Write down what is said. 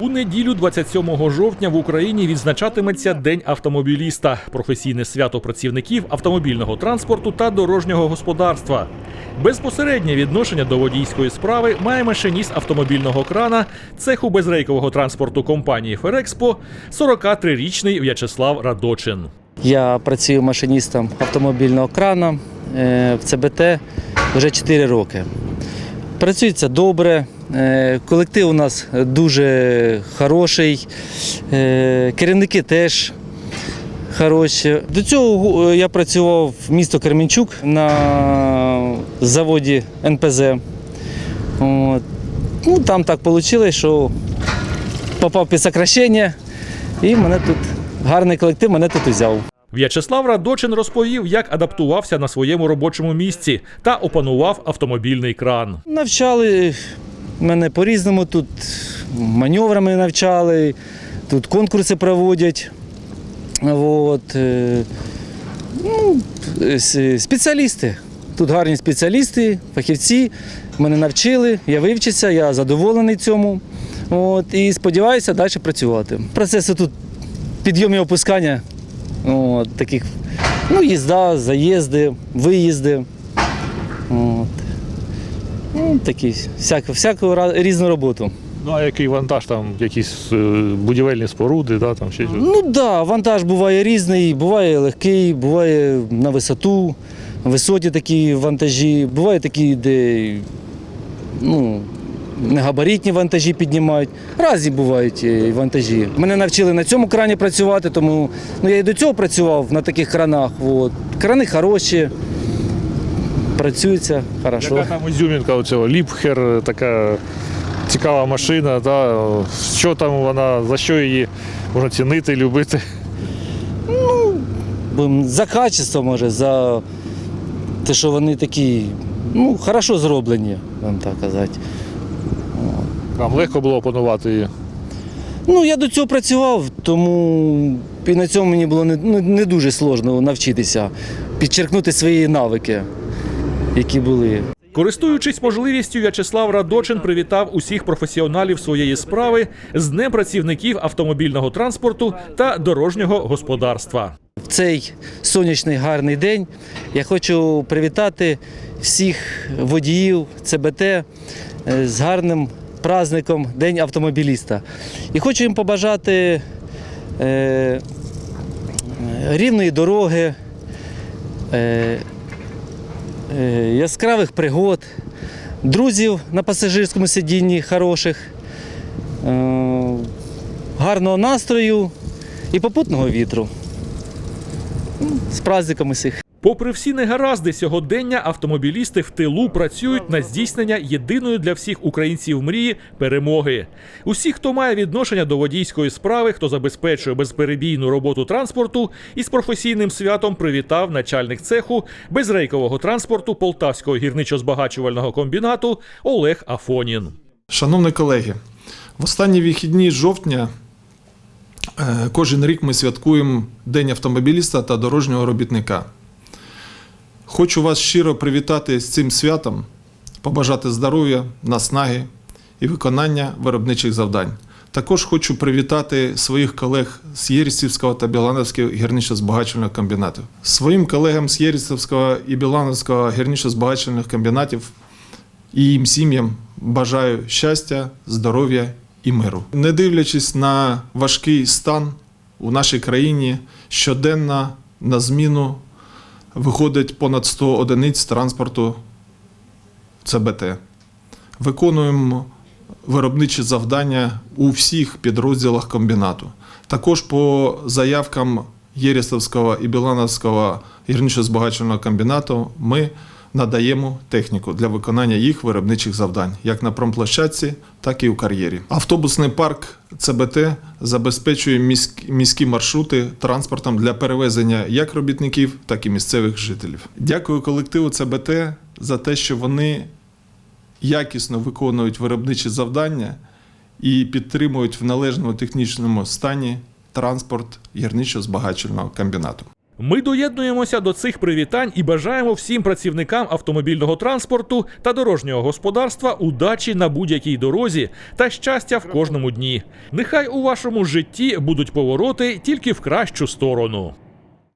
У неділю, 27 жовтня, в Україні відзначатиметься День автомобіліста, професійне свято працівників автомобільного транспорту та дорожнього господарства. Безпосереднє відношення до водійської справи має машиніст автомобільного крана цеху безрейкового транспорту компанії Ферекспо 43-річний В'ячеслав Радочин. Я працюю машиністом автомобільного крана е, в ЦБТ вже 4 роки. Працюється добре, колектив у нас дуже хороший, е, керівники теж хороші. До цього е, я працював в місто Кременчук на заводі НПЗ. От. Ну, там так вийшло, що попав під сокращення, і мене тут гарний колектив мене тут взяв. В'ячеслав Радочин розповів, як адаптувався на своєму робочому місці та опанував автомобільний кран. Навчали мене по-різному, тут маневрами навчали, тут конкурси проводять. От, е, ну, спеціалісти. Тут гарні спеціалісти, фахівці. Мене навчили, я вивчився, я задоволений цьому. От, і сподіваюся далі працювати. Процеси тут підйом і опускання. От, таких, ну, їзда, заїзди, виїзди. От. Ну, такі, всяку, всяку різну роботу. Ну а який вантаж, там якісь е, будівельні споруди, да, там ще щось? Ну так, да, вантаж буває різний, буває легкий, буває на висоту, висоті такі вантажі, буває такі, де ну, негабаритні вантажі піднімають. Разні бувають е, вантажі. Мене навчили на цьому крані працювати, тому ну, я і до цього працював на таких кранах. От. Крани хороші, працюються хорошо. Яка там ізюмінка оцього? Ліпхер, е, така цікава машина, да? що там вона, за що її можна цінити, любити? Бо За качество, може, за те, що вони такі, ну, хорошо зроблені, вам так казати. Вам легко було опанувати її? Ну, я до цього працював, тому і на цьому мені було не, ну, не дуже сложно навчитися, підчеркнути свої навики, які були. Користуючись можливістю, В'ячеслав Радочин привітав усіх професіоналів своєї справи з Днем працівників автомобільного транспорту та дорожнього господарства. В цей сонячний гарний день я хочу привітати всіх водіїв ЦБТ е, з гарним праздником День автомобіліста. І хочу їм побажати е, рівної дороги, е, е, яскравих пригод, друзів на пасажирському сидінні хороших, е, гарного настрою і попутного вітру. З праздником усіх. Попри всі негаразди сьогодення, автомобілісти в тилу працюють на здійснення єдиної для всіх українців мрії перемоги. Усі, хто має відношення до водійської справи, хто забезпечує безперебійну роботу транспорту, із професійним святом привітав начальник цеху безрейкового транспорту Полтавського гірничо-збагачувального комбінату Олег Афонін. Шановні колеги, в останні вихідні жовтня е, кожен рік ми святкуємо День автомобіліста та дорожнього робітника. Хочу вас щиро привітати з цим святом, побажати здоров'я, наснаги і виконання виробничих завдань. Також хочу привітати своїх колег з Єрісівського та Білановського гірничо-збагачувального комбінату. Своїм колегам з Єрісівського і Білановського гірничо-збагачувальних комбінатів і їм сім'ям бажаю щастя, здоров'я і миру. Не дивлячись на важкий стан у нашій країні, щоденно на зміну виходить понад 100 одиниць транспорту ЦБТ. Виконуємо виробничі завдання у всіх підрозділах комбінату. Також по заявкам Єрістовського і Білановського гірничо-збагачувального комбінату ми надаємо техніку для виконання їх виробничих завдань, як на промплощадці, так і у кар'єрі. Автобусний парк ЦБТ забезпечує міськ- міські маршрути транспортом для перевезення як робітників, так і місцевих жителів. Дякую колективу ЦБТ за те, що вони якісно виконують виробничі завдання і підтримують в належному технічному стані транспорт гірничо-збагачувального комбінату. Ми доєднуємося до цих привітань і бажаємо всім працівникам автомобільного транспорту та дорожнього господарства удачі на будь-якій дорозі та щастя в кожному дні. Нехай у вашому житті будуть повороти тільки в кращу сторону.